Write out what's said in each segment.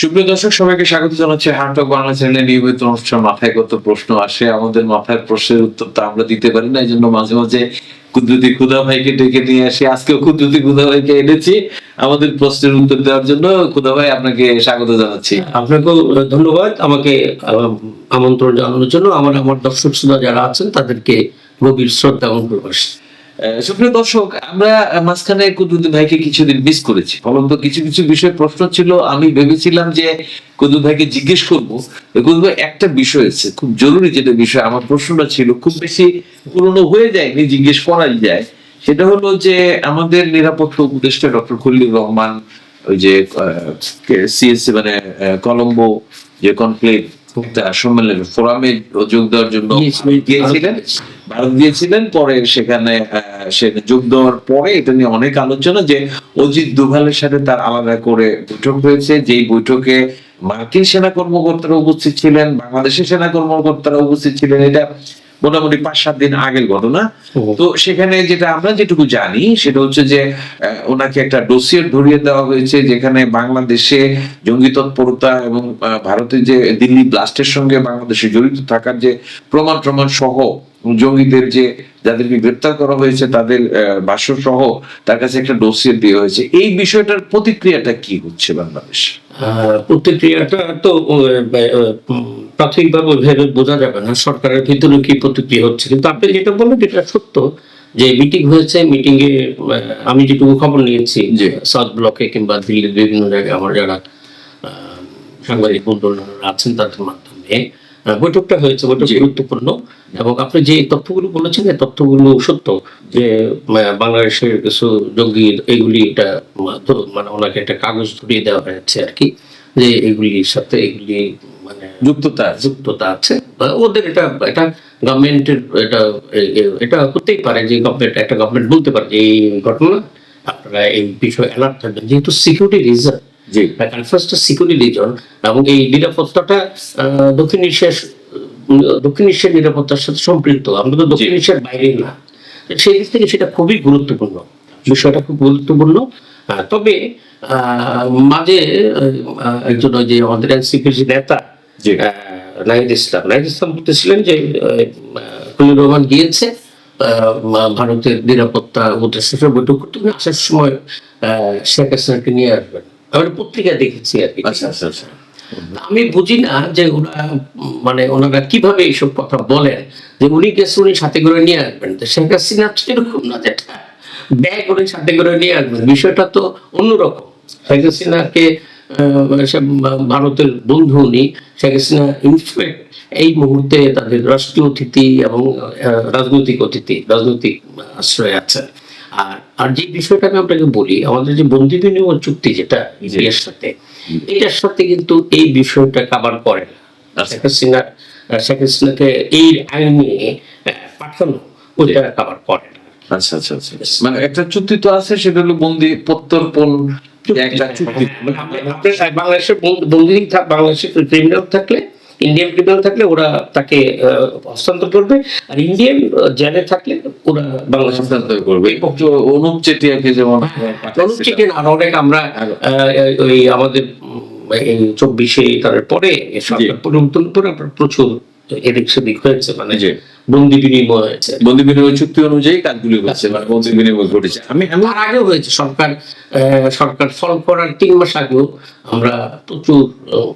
সুপ্রিয় দর্শক, সবাইকে স্বাগত জানাচ্ছি হার্টক বাংলা চ্যানেলে। নিয়মিত অনুষ্ঠান, মাথায় কত প্রশ্ন আসে, আমাদের মাথায় প্রশ্নের উত্তর তো আমরা দিতে পারি না এই জন্য মাঝে মাঝে কুদরতি খুদা ভাইকে ডেকে নিয়ে আসি। আজকেও কুদরতি খুদা ভাইকে এনেছি আমাদের প্রশ্নের উত্তর দেওয়ার জন্য। খুদা ভাই, আপনাকে স্বাগত জানাচ্ছি। আপনাকেও ধন্যবাদ আমাকে আমন্ত্রণ জানানোর জন্য। আমার আমার দর্শক শ্রোতা যারা আছেন, তাদেরকে গভীর শ্রদ্ধা এবং ভালোবাসি। সুপ্রিয় দর্শক আমরা মাঝখানে কুদরতি ভাইকে কিছুদিন মিস করেছি। কিছু কিছু বিষয় প্রশ্ন ছিল আমি ভেবেছিলাম যে কুদুর ভাইকে জিজ্ঞেস করব। কুদুর ভাই একটা বিষয় আছে খুব জরুরি যেটা বিষয় আমার প্রশ্নটা ছিল খুব বেশি পুরনো হয়ে যায়নি জিজ্ঞেস করাই যায়। সেটা হলো যে আমাদের নিরাপত্তা উপদেষ্টা ডক্টর খলিলুর রহমান ওই যে সিএসসি মানে কলম্বো যে কনক্লেভ সম্মেলনের ফোরামে যোগ দেওয়ার জন্য গিয়েছিলেন। ভারত গিয়েছিলেন, পরে সেখানে সে যোগ দেওয়ার পরে এটা নিয়ে অনেক আলোচনা যে অজিত দুভালের সাথে তার আলাদা করে বৈঠক হয়েছে, যেই বৈঠকে মার্কিন সেনা কর্মকর্তারা উপস্থিত ছিলেন, বাংলাদেশের সেনা কর্মকর্তারা উপস্থিত ছিলেন। এটা মোটামুটি পাঁচ সাত দিন আগের ঘটনা। তো সেখানে যেটা আমরা যেটুকু জানি সেটা হচ্ছে যে ওনাকে একটা ডোসিয়ার ধরিয়ে দেওয়া হয়েছে যেখানে বাংলাদেশে জঙ্গি তৎপরতা এবং ভারতের যে দিল্লি ব্লাস্টের সঙ্গে বাংলাদেশে জড়িত থাকার যে প্রমাণ প্রমাণ সহ জঙ্গিদের যে যাদেরকে গ্রেপ্তার করা হয়েছে তাদের বাস্য সহ তার কাছে একটা ডোসিয়ার দেওয়া হয়েছে। এই বিষয়টার প্রতিক্রিয়াটা কি হচ্ছে বাংলাদেশ? প্রতিক্রিয়াটা তো প্রাথমিকভাবে ভেবে বোঝা যাবে না সরকারের ভিতরে কি প্রতিক্রিয়া হচ্ছে। কিন্তু আপনি যেটা বললেন এটা সত্য যে মিটিং হয়েছে মিটিং এ আমি যেটুকু খবর নিয়েছি জি। সাউথ ব্লকে কিংবা দিল্লির বিভিন্ন জায়গায় আমার যারা সাংবাদিক বন্ধুরা আছেন তাদের মাধ্যমে বৈঠকটা হয়েছে বৈঠক গুরুত্বপূর্ণ। এবং আপনি যে তথ্যগুলো বলেছেন এই তথ্যগুলো সত্য যে বাংলাদেশের কিছু জঙ্গি এগুলি এটা মানে ওনাকে একটা কাগজ ধরিয়ে দেওয়া হয়েছে আর কি যে এগুলির সাথে এগুলি মানে যুক্ততা যুক্ততা আছে। ওদের এটা এটা গভর্নমেন্টের এটা এটা হতেই পারে যে গভর্নমেন্ট একটা গভর্নমেন্ট বলতে পারে যে এই ঘটনা আপনারা এই বিষয়ে অ্যালার্ট থাকবেন। যেহেতু সিকিউরিটি রিজন জি। ফার্স্ট সিকিউরিটি রিজন এবং এই নিরাপত্তাটা দক্ষিণ এশিয়ার দক্ষিণ এশিয়ার নিরাপত্তার সাথে সম্পৃক্ত আমরা তো দক্ষিণ এশিয়ার বাইরে না। সেই দিক থেকে সেটা খুবই গুরুত্বপূর্ণ। বিষয়টা খুব গুরুত্বপূর্ণ। তবে আহ, মাঝে একজন ওই যে আমাদের এনসিপির যে নেতা নাহিদ ইসলাম। নাহিদ ইসলাম বলতেছিলেন যে খলিল রহমান গিয়েছে ভারতের নিরাপত্তা উপদেষ্টার বৈঠক করতে। আসার সময় শেখ হাসিনাকে নিয়ে আসবেন। আমরা পত্রিকা দেখেছি আর কি। আচ্ছা আচ্ছা আচ্ছা। আমি বুঝি না যে ওরা মানে ওনারা কীভাবে এইসব কথা বলেন। যে উনি গেছে উনি সাথে করে নিয়ে আসবেন। শেখ হাসিনা তো এরকম না যেটা ব্যাগ উনি সাথে করে নিয়ে আসবেন। বিষয়টা তো অন্যরকম। শেখ হাসিনাকে ভারতের বন্ধু উনি শেখ হাসিনা ইনফ্যাক্ট এই মুহূর্তে তাদের রাষ্ট্রীয় অতিথি এবং রাজনৈতিক অতিথি রাজনৈতিক আশ্রয় আছেন। আর আর যে বিষয়টা আমি আপনাকে বলি আমাদের যে বন্দি বিনিময় চুক্তি যেটা ইন্ডিয়ার সাথে এটার সাথে কিন্তু এই বিষয়টা কাবার করে না। শেখ হাসিনা শেখ হাসিনাকে এই আইনে পাঠানো ওটা কাবার করে না। আচ্ছা আচ্ছা আচ্ছা। মানে একটা চুক্তি তো আছে সেটা হলো বন্দি প্রত্যর্পণ বন্দ- ক্রিমিনাল থাকলে ইন্ডিয়ান ক্রিমিনাল থাকলে ওরা তাকে হস্তান্তর করবে। আর ইন্ডিয়ান জেলে থাকলে ওরা বাংলাদেশের হস্তান্তর করবে। অনুপ চেটিয়াকে যেমন পাঠাইছিল। চিকেন আর অনেক আমরা ওই আমাদের চব্বিশে তার পরে এ সরকার পরিবর্তন করে প্রচুর এদিক সেদিক হয়েছে মানে। বন্দি বিনিময় হয়েছে। বন্দি বিনিময় চুক্তি অনুযায়ী কাজগুলি হচ্ছে মানে বন্দি বিনিময় ঘটেছে। আমি আমি তার আগেও হয়েছে সরকার সরকার ফল করার তিন মাস আগেও আমরা প্রচুর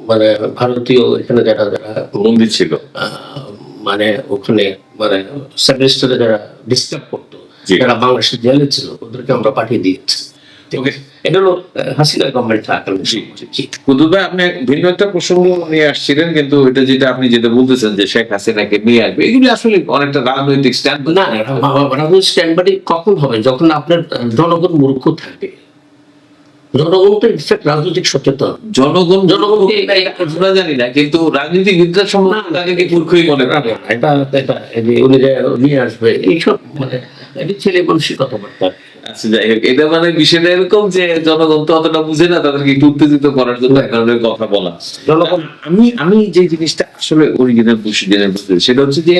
মানে ভারতীয় এখানে যারা যারা বন্দি ছিল। মানে ওখানে মানে সেমিস্টারে যারা ডিস্টার্ব করতো। যারা বাংলাদেশের জেলে ছিল ওদেরকে আমরা পাঠিয়ে দিয়েছি। ওকে। এটা হলো হাসিনা গভর্নমেন্ট থাকাকালীন ভাই আপনি ভিন্ন একটা প্রসঙ্গ নিয়ে আসছিলেন কিন্তু এটা যেটা আপনি যেটা বলতেছেন যে শেখ হাসিনাকে নিয়ে আসবে এগুলি আসলে অনেকটা রাজনৈতিক স্ট্যান্ড না রাজনৈতিক স্ট্যান্ডবার্ড কখন হবে যখন আপনার জনগণ মূর্খ থাকবে জনগণ তো ইনফ্যাক্ট রাজনৈতিক সচেতন জনগণ জনগণকে আমরা জানি না কিন্তু রাজনীতিবিদরা সম্বন্ধে তাদেরকে মূর্খই মনে করে এটা এটা উনি নিয়ে আসবে এইসব মানে এটা ছেলে মানুষের কথাবার্তা আচ্ছা যাই হোক এটা মানে বিষয়টা এরকম যে জনগণ তো অতটা বুঝে না তাদেরকে একটু উত্তেজিত করার জন্য এক ধরনের কথা বলা। আমি আমি যে জিনিসটা আসলে অরিজিনাল সেটা হচ্ছে যে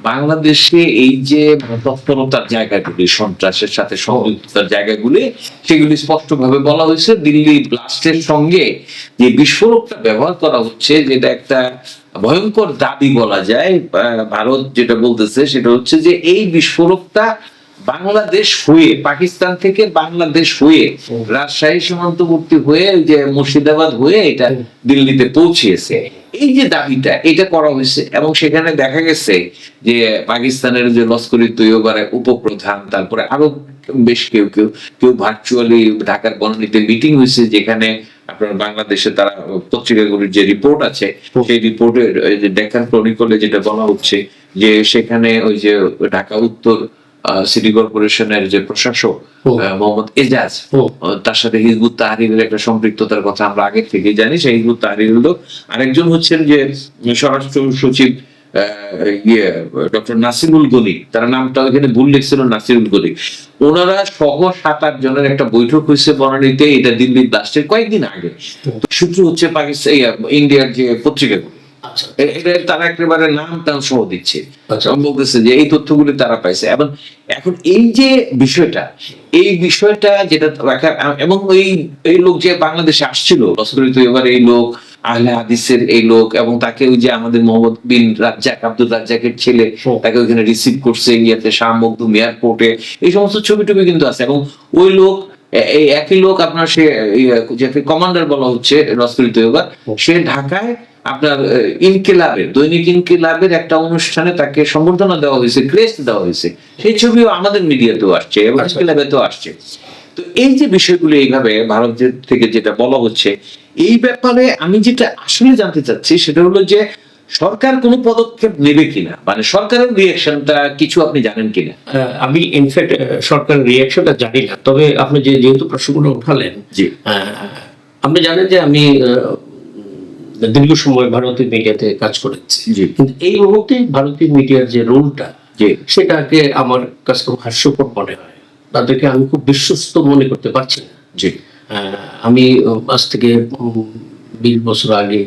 বাংলাদেশে এই যে তৎপরতার জায়গাগুলি সন্ত্রাসের সাথে সংযুক্ততার জায়গাগুলি সেগুলি স্পষ্টভাবে বলা হয়েছে। দিল্লি ব্লাস্টের সঙ্গে যে বিস্ফোরকটা ব্যবহার করা হচ্ছে যেটা একটা ভয়ঙ্কর দাবি বলা যায় আহ, ভারত যেটা বলতেছে সেটা হচ্ছে যে এই বিস্ফোরকটা বাংলাদেশ হয়ে পাকিস্তান থেকে বাংলাদেশ হয়ে রাজশাহী সীমান্তবর্তী হয়ে যে মুর্শিদাবাদ হয়ে এটা দিল্লিতে পৌঁছিয়েছে। এই যে দাবিটা এটা করা হয়েছে এবং সেখানে দেখা গেছে যে পাকিস্তানের যে লস্করি তৈয়বার উপপ্রধান তারপরে আরও বেশ কেউ কেউ কেউ ভার্চুয়ালি ঢাকার বনানীতে মিটিং হয়েছে যেখানে আপনার বাংলাদেশে তারা পত্রিকাগুলির যে রিপোর্ট আছে সেই রিপোর্টে ডেকান ক্রনিকলে যেটা বলা হচ্ছে যে সেখানে ওই যে ঢাকা উত্তর সিটি কর্পোরেশনের যে প্রশাসক মোহাম্মদ এজাজ তার সাথে হিজবুত তাহরিরের একটা সম্পৃক্ততার কথা আমরা আগে থেকে জানি। সেই হিজবুত তাহরির হলো আরেকজন হচ্ছেন যে স্বরাষ্ট্র সচিব ইয়ে ডক্টর নাসিরুল গনি। তার নামটা ওখানে ভুল লিখছিল নাসিরুল গনি। ওনারা সহ সাত আট জনের একটা বৈঠক হয়েছে বনানীতে এটা দিল্লি ব্লাস্টের কয়েকদিন আগে। সূত্র হচ্ছে পাকিস্তান ইন্ডিয়ার যে পত্রিকাগুলো তারা একেবারে নাম টাম সহ দিচ্ছে। আচ্ছা। বলতেছে যে এই তথ্যগুলি তারা পাইছে। এবং এখন এই যে বিষয়টা এই বিষয়টা যেটা এবং এই এই লোক যে বাংলাদেশে আসছিল এবার এই লোক আহলে হাদিসের এই লোক এবং তাকে ওই যে আমাদের মোহাম্মদ বিন রাজ্জাক আব্দুল রাজ্জাকের ছেলে তাকে ওইখানে রিসিভ করছে ইয়েতে শাহ মখদুম এয়ারপোর্টে এই সমস্ত ছবি টবি কিন্তু আছে। এবং ওই লোক এই একই লোক আপনার সে কমান্ডার বলা হচ্ছে লস্করি তৈয়বা সে ঢাকায় আপনার ইনকিলাবের দৈনিক ইনকিলাবের একটা অনুষ্ঠানে তাকে সম্বর্ধনা দেওয়া হয়েছে ক্রেস্ট দেওয়া হয়েছে। সেই ছবিও আমাদের মিডিয়াতেও আসছে এবং আচ্ছা। ইনকিলাবেতেও আসছে। তো এই যে বিষয়গুলো এইভাবে ভারতের থেকে যেটা বলা হচ্ছে এই ব্যাপারে আমি যেটা আসলে জানতে চাচ্ছি সেটা হলো যে সরকার কোনো পদক্ষেপ নেবে কিনা? মানে সরকারের রিয়াকশনটা কিছু আপনি জানেন কিনা? আমি ইনফ্যাক্ট সরকারের রিয়াকশনটা জানি না। তবে আপনি যে যেহেতু প্রশ্নগুলো উঠালেন জি। আপনি জানেন যে আমি দীর্ঘ সময় ভারতীয় মিডিয়াতে কাজ করেছে। কিন্তু এই মুহূর্তে ভারতীয় মিডিয়ার যে রোলটা যে সেটাকে আমার কাছে খুব হাস্যকর মনে হয়। তাদেরকে আমি খুব বিশ্বস্ত মনে করতে পারছি না। যে আমি আজ থেকে বিশ বছর আগে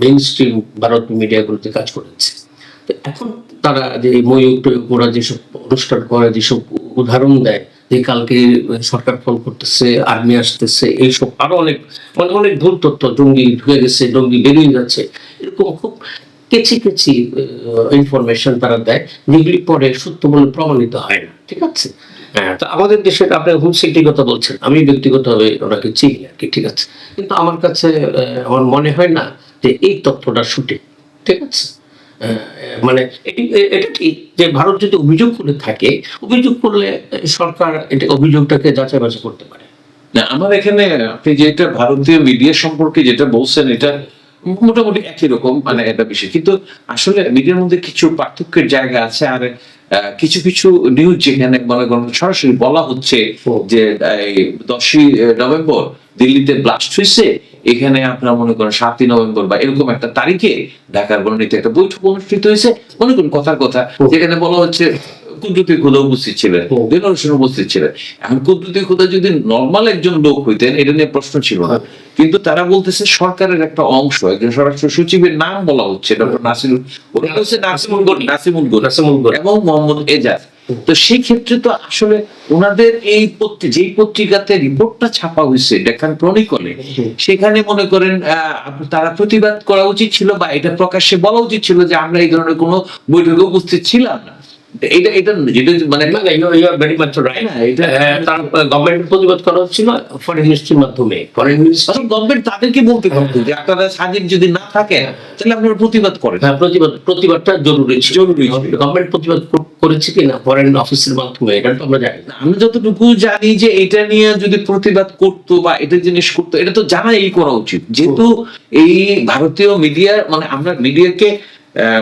মেইন স্ট্রিম ভারতীয় মিডিয়াগুলোতে কাজ করেছি। তো এখন তারা যে ময়ূর টয়ূর ওরা যেসব অনুষ্ঠান করে যেসব উদাহরণ দেয় যে কালকে সরকার ফোন করতেছে আর্মি আসতেছে এইসব আরও অনেক মানে অনেক ভুল তথ্য জঙ্গি ঢুকে গেছে জঙ্গি বেরিয়ে যাচ্ছে এরকম খুব কেচি কেচি ইনফরমেশন তারা দেয় যেগুলি পরে সত্য বলে প্রমাণিত হয় না ঠিক আছে? হ্যাঁ। তো আমাদের দেশের আপনি হোম সিটির কথা বলছেন আমি ব্যক্তিগতভাবে ওনাকে চিনি আর কি ঠিক আছে? কিন্তু আমার কাছে আমার মনে হয় না যে এই তথ্যটা শুটে ঠিক আছে? মানে এটি- এটা ঠিক যে ভারত যদি অভিযোগ করে থাকে, অভিযোগ করলে সরকার এটা অভিযোগটাকে যাচাই বাছাই করতে পারে? না, আমার এখানে আপনি যেটা ভারতীয় মিডিয়া সম্পর্কে যেটা বলছেন, এটা মোটামুটি একই রকম মানে একটা বিষয়। কিন্তু আসলে মিডিয়ার মধ্যে কিছু পার্থক্যের জায়গা আছে, আর কিছু কিছু নিউজ যেখানে মনে করেন সরাসরি বলা হচ্ছে যে এই দশই নভেম্বর দিল্লিতে ব্লাস্ট হয়েছে। এখানে আপনার মনে করেন সাতই নভেম্বর বা এরকম একটা তারিখে ঢাকার বর্ণিতে একটা বৈঠক অনুষ্ঠিত হয়েছে। মনে করেন কথার কথা। যেখানে বলা হচ্ছে কুদরতি খুদা উপস্থিত ছিলেন হোসেন উপস্থিত ছিলেন। এখন খুদা যদি নর্মাল একজন লোক হইতেন এটা নিয়ে প্রশ্ন ছিল না। কিন্তু তারা বলতেছে সরকারের একটা অংশ একজন স্বরাষ্ট্র সচিবের নাম বলা হচ্ছে ডক্টর ওটা হচ্ছে নাসিমুল গনি নাসিমুল গনি। এবং মোহাম্মদ এজাজ। তো সেই ক্ষেত্রে তো আসলে ওনাদের এই যেই পত্রিকাতে রিপোর্টটা ছাপা হয়েছে ডেকান ক্রনিকলে সেখানে মনে করেন আহ, তারা প্রতিবাদ করা উচিত ছিল বা এটা প্রকাশ্যে বলা উচিত ছিল যে আমরা এই ধরনের কোনো বৈঠকে উপস্থিত ছিলাম না। এটা এটা যেটা মানে না না you are very much right এটা- তার গভর্নমেন্ট প্রতিবাদ করা হচ্ছিল ফরেন মিনিস্ট্রির মাধ্যমে। ফরেন মিনিস্ট্রি গভর্নমেন্ট তাদেরকে বলতে পারতো যে আপনারা সাজিদ যদি না থাকেন তাহলে আপনারা প্রতিবাদ করেন। হ্যাঁ প্রতিবাদ প্রতিবাদটা জরুরি জরুরি গভর্নমেন্ট প্রতিবাদ কর- করেছে কিনা ফরেন অফিসের মাধ্যমে এটা তো আমরা জানি না। আমরা যতটুকু জানি যে এটা নিয়ে যদি প্রতিবাদ করতো বা এটা জিনিস করতো এটা তো জানাই করা উচিত। যেহেতু এই ভারতীয় মিডিয়া মানে আমরা মিডিয়াকে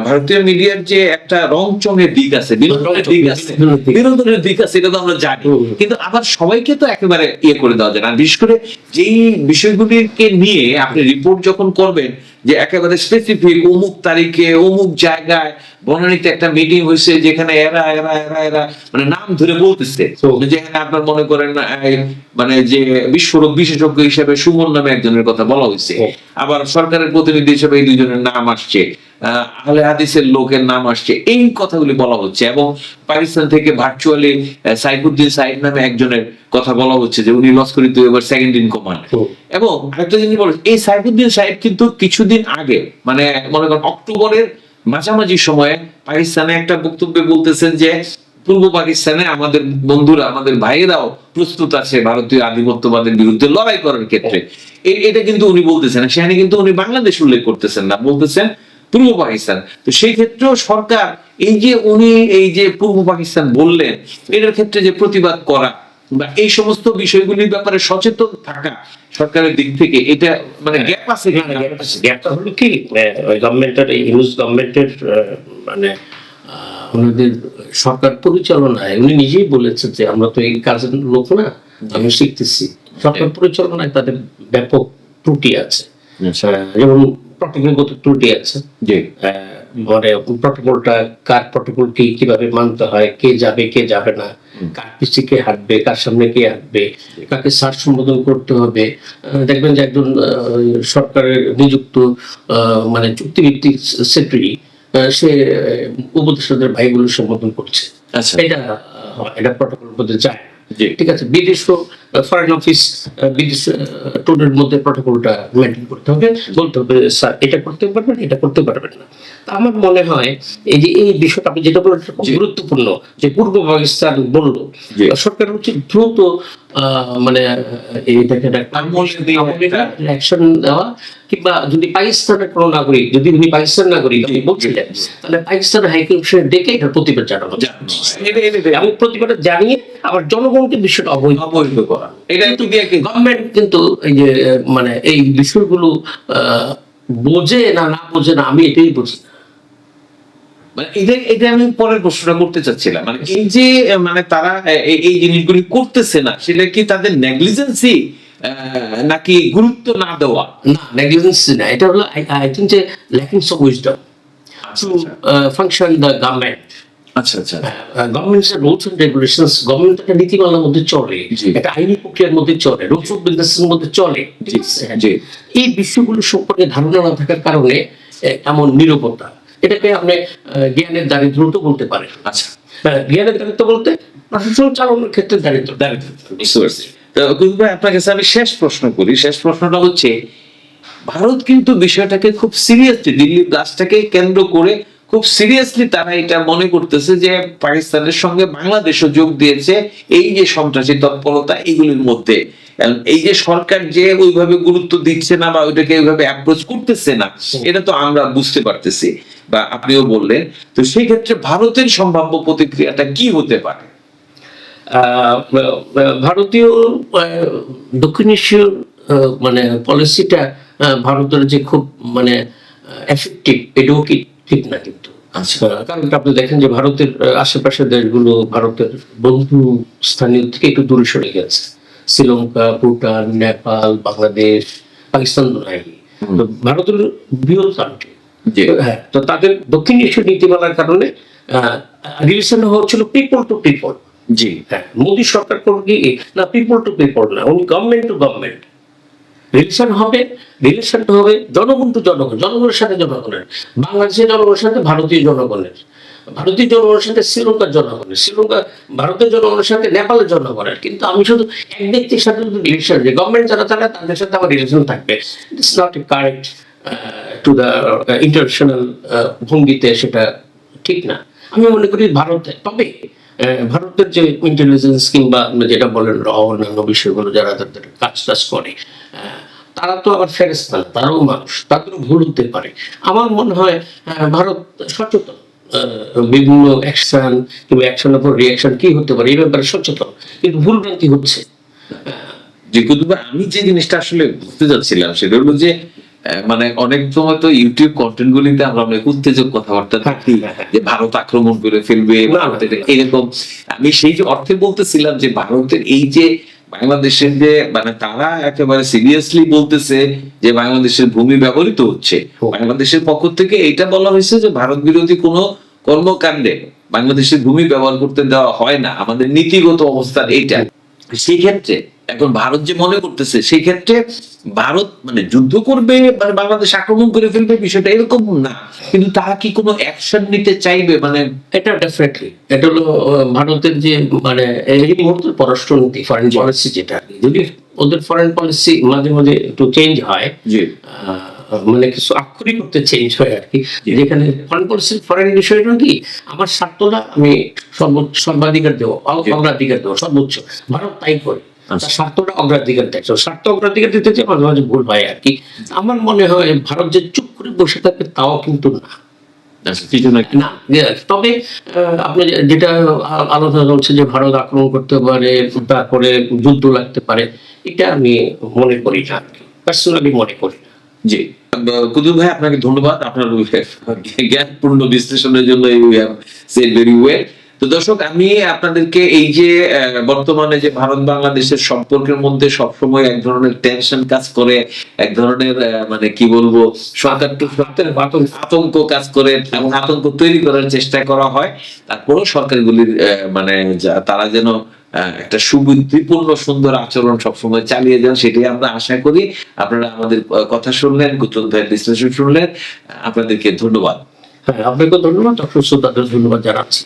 ভারতীয় মিডিয়ার যে একটা রং চঙের দিক আছে বিনোদনের দিক আছে বিনোদনের দিক। আছে এটা তো আমরা জানি। কিন্তু আবার সবাইকে তো একেবারে ইয়ে করে দেওয়া যায় না। বিশেষ করে যেই বিষয়গুলিকে নিয়ে আপনি রিপোর্ট যখন করবেন যে একেবারে স্পেসিফিক অমুক তারিখে অমুক জায়গায় বনানীতে একটা মিটিং হয়েছে যেখানে এরা এরা এরা এরা মানে নাম ধরে বলতেছে। যেখানে আপনার মনে করেন মানে যে বিস্ফোরক বিশেষজ্ঞ হিসেবে সুমন নামে একজনের কথা বলা হয়েছে। আবার সরকারের প্রতিনিধি হিসেবে এই দুজনের নাম আসছে। আহলে হাদিসের লোকের নাম আসছে। এই কথাগুলি বলা হচ্ছে এবং পাকিস্তান থেকে ভার্চুয়ালি সাইফুদ্দিন সাইদ নামে একজনের কথা বলা হচ্ছে যে উনি লস্করি তো এবার সেকেন্ড ইন কমান্ড এবং আরেকটা জিনিস বলো এই সাইফুদ্দিন সাহেব কিন্তু কিছুদিন আগে মানে মনে করেন অক্টোবরের মাঝামাঝি সময়ে পাকিস্তানে একটা বক্তব্যে বলতেছেন যে পূর্ব পাকিস্তানে আমাদের বন্ধুরা আমাদের ভাইয়েরাও প্রস্তুত আছে ভারতীয় আধিপত্যবাদের বিরুদ্ধে লড়াই করার ক্ষেত্রে। এটা কিন্তু উনি বলতেছেন সেখানে কিন্তু উনি বাংলাদেশ উল্লেখ করতেছেন না বলতেছেন পূর্ব পাকিস্তান। তো সেই ক্ষেত্রেও সরকার এই যে উনি এই যে পূর্ব পাকিস্তান বললেন এটার ক্ষেত্রে যে প্রতিবাদ করা বা এই সমস্ত বিষয়গুলির ব্যাপারে সচেতন থাকা সরকারের দিক থেকে এটা মানে গ্যাপ আছে গ্যাপটা হলো কি? গভর্নমেন্টের ইউনুস গভর্নমেন্টের মানে ওনাদের সরকার পরিচালনায় উনি নিজেই বলেছেন যে আমরা তো এই কাজের লোক না আমি শিখতেছি। সরকার পরিচালনায় তাদের ব্যাপক ত্রুটি আছে। আহ, যেমন প্রটোকলগত ত্রুটি আছে। মানে প্রটোকলটা কার প্রটোকল কি কীভাবে মানতে হয় কে যাবে কে যাবে না কার পিছিয়ে কে হাঁটবে কার সামনে কে হাঁটবে কাকে সার সম্বোধন করতে হবে? দেখবেন যে একজন সরকারের নিযুক্ত মানে চুক্তিভিত্তিক সেক্রেটারি সে উপদেষ্টাদের ভাইগুলো সম্বোধন করছে। আচ্ছা। এটা এটা প্রটোকল মধ্যে যায় ঠিক আছে বিদেশ ফরেন অফিস বিদেশ টোনের মধ্যে প্রটোকলটা মেনটেন করতে হবে। বলতে হবে স্যার এটা করতে পারবেন এটা করতে পারবেন না। তা আমার মনে হয় এই যে এই বিষয়টা আপনি যেটা বলেন গুরুত্বপূর্ণ যে পূর্ব পাকিস্তান বলল। সরকার উচিত দ্রুত মানে এটাকে অ্যাকশন দেওয়া কিংবা যদি পাকিস্তানের কোনো নাগরিক যদি উনি পাকিস্তান নাগরিক আপনি বলছিলেন তাহলে পাকিস্তানের হাইকমিশনে ডেকে এটার প্রতিবাদ জানানো এবং প্রতিবাদ জানিয়ে আবার জনগণকে বিষয়টা অবহিত অবহিত করা। এটা গভর্নমেন্ট কিন্তু এই যে মানে এই বিষয়গুলো আহ, বোঝে না না বোঝে না আমি এটাই বুঝি। মানে এটা এটা আমি পরের প্রশ্নটা করতে চাচ্ছিলাম। মানে এই যে মানে তারা এই- জিনিসগুলি করতেছে না সেটা কি তাদের নেগলিজেন্সি নাকি গুরুত্ব না দেওয়া? না নেগলিজেন্সি না এটা হলো আই থিঙ্ক যে of wisdom to function the government আচ্ছা আচ্ছা। Governments rules and regulations government একটা নীতিমালার মধ্যে চলে একটা আইনি প্রক্রিয়ার মধ্যে চলে রুলস অফ বিজনেসের মধ্যে চলে জি জি। এই বিষয়গুলো সম্পর্কে ধারণা না থাকার কারণে এমন নিরবতা। এটাকে আপনি জ্ঞানের দারিদ্রতা বলতে পারেন। আচ্ছা জ্ঞানের দারিদ্র বলতে প্রশাসন চালানোর ক্ষেত্রে দারিদ্র দাঁড়িয়ে বুঝতে পারছি। আপনার কাছে আমি শেষ প্রশ্ন করি। শেষ প্রশ্নটা হচ্ছে, ভারত কিন্তু বিষয়টাকে খুব সিরিয়াসলি দিল্লি ব্লাস্টটাকে কেন্দ্র করে খুব সিরিয়াসলি তারা এটা মনে করতেছে যে পাকিস্তানের সঙ্গে বাংলাদেশও যোগ দিয়েছে এই যে সন্ত্রাসী তৎপরতা এগুলির মধ্যে। এই যে সরকার যে ওইভাবে গুরুত্ব দিচ্ছে না বা ওইটাকে ওইভাবে অ্যাপ্রোচ করতেছে না এটা তো আমরা বুঝতে পারতেছি বা আপনিও বললেন। তো সেই ক্ষেত্রে ভারতের সম্ভাব্য প্রতিক্রিয়াটা কি হতে পারে? ভারতীয় দক্ষিণ এশীয় মানে পলিসিটা ভারতের যে খুব মানে এফেক্টিভ এটাও কি ঠিক না কিন্তু। আচ্ছা। কারণ আপনি দেখেন যে ভারতের আশেপাশের দেশগুলো ভারতের বন্ধু স্থানীয় থেকে একটু দূরে সরে গেছে। শ্রীলঙ্কা ভুটান নেপাল বাংলাদেশ পাকিস্তান নাই তো ভারতের বৃহৎ কান্ট্রি হ্যাঁ তো তাদের দক্ষিণ এশীয় নীতিমালার কারণে রিলেশন হচ্ছিল পিপল টু পিপল জি। হ্যাঁ মোদী সরকার করবে কি না পিপল টু পিপল না উনি গভর্নমেন্ট টু গভর্নমেন্ট রিলেশন হবে রিলেশনটা হবে জনগণ টু জনগণ জনগণের সাথে জনগণের। বাংলাদেশের জনগণের সাথে ভারতীয় জনগণের। ভারতীয় জনগণের সাথে শ্রীলঙ্কার জনগণের শ্রীলঙ্কা ভারতের জনগণের সাথে নেপালের জনগণের কিন্তু আমি শুধু এক ব্যক্তির সাথে রিলেশন যে গভর্নমেন্ট যারা তারা তাদের সাথে আমার রিলেশন থাকবে। It's not a correct to the international ভঙ্গিতে সেটা ঠিক না। আমি মনে করি ভারতে তবে আহ, ভারতের যে ইন্টেলিজেন্স কিংবা যেটা বলেন র অন্যান্য বিষয়গুলো যারা তাদের কাজ টাজ করে আহ, তারা তো আবার ফেরেস্তা তারাও মানুষ তাদেরও ভুল হতে পারে। আমার মনে হয় আহ, ভারত সচেতন। বিভিন্ন অ্যাকশন কিংবা অ্যাকশনের পর রিয়াকশন কি হতে পারে এই ব্যাপারে সচেতন কিন্তু ভুল ভ্রান্তি হচ্ছে যে আমি যে জিনিসটা আসলে বুঝতে চাচ্ছিলাম সেটা হলো যে মানে অনেক সময় তো ইউটিউব কন্টেন্ট গুলিতে আমরা অনেক উত্তেজক কথাবার্তা হ্যাঁ, দেখি হ্যাঁ, হ্যাঁ। যে ভারত আক্রমণ করে ফেলবে। এরকম আমি সেই যে অর্থে বলতেছিলাম যে ভারতের এই যে বাংলাদেশের যে মানে তারা একেবারে সিরিয়াসলি বলতেছে যে বাংলাদেশের ভূমি ব্যবহৃত হচ্ছে। বাংলাদেশের পক্ষ থেকে এটা বলা হয়েছে যে ভারত বিরোধী কোনো কর্মকাণ্ডে বাংলাদেশের ভূমি ব্যবহার করতে দেওয়া হয় না। আমাদের নীতিগত অবস্থান এইটা সেই ক্ষেত্রে এখন ভারত যে মনে করতেছে সেই ক্ষেত্রে ভারত মানে যুদ্ধ করবে মানে বাংলাদেশ আক্রমণ করে ফেলবে বিষয়টা এরকম না। কিন্তু তারা কি কোনো অ্যাকশন নিতে চাইবে? মানে এটা ডেফিনেটলি এটা হলো ভারতের যে মানে এই মুহূর্তে পররাষ্ট্রনীতি ফরেন পলিসি যেটা। যদি ওদের ফরেন পলিসি মাঝে মাঝে একটু চেঞ্জ হয় যে মানে কিছু আক্ষরিক করতে চেঞ্জ হয় আর কি। যেখানে ফরেন পলিসি ফরেন বিষয়টা কি? আমার স্বার্থটা আমি সর্বোচ্চ সর্বাধিকার দেবো অগ্রাধিকার দেবো সর্বোচ্চ। ভারত তাই করে। তার স্বার্থটা অগ্রাধিকার দেয়। স্বার্থ অগ্রাধিকার দিতে যে মাঝে মাঝে ভুল হয় আর কি। আমার মনে হয় ভারত যে চুপ করে বসে থাকবে তাও কিন্তু না। কিছু না না তবে আপনি যেটা আলোচনা চলছে যে ভারত আক্রমণ করতে পারে তারপরে যুদ্ধ লাগতে পারে এটা আমি মনে করি না পার্সোনালি মনে করি না। জি। কুতুব ভাই আপনাকে ধন্যবাদ। আপনার জ্ঞানপূর্ণ বিশ্লেষণের জন্য ভেরি ওয়েল তো দর্শক, আমি আপনাদেরকে এই যে বর্তমানে যে ভারত বাংলাদেশের সম্পর্কের মধ্যে সবসময় এক ধরনের টেনশন কাজ করে, এক ধরনের মানে কি বলব সরকার আতঙ্ক কাজ করে এবং আতঙ্ক তৈরি করার চেষ্টা করা হয়। তারপরেও সরকারগুলির মানে তারা যেন একটা সুবুদ্ধিপূর্ণ, সুন্দর আচরণ সবসময় চালিয়ে যান, সেটাই আমরা আশা করি। আপনারা আমাদের কথা শুনলেন কুতুব ভাইয়ের বিশ্লেষণ শুনলেন। আপনাদেরকে ধন্যবাদ। হ্যাঁ আপনাকে ধন্যবাদ ডক্টর সুদাদের ধন্যবাদ জানাচ্ছি।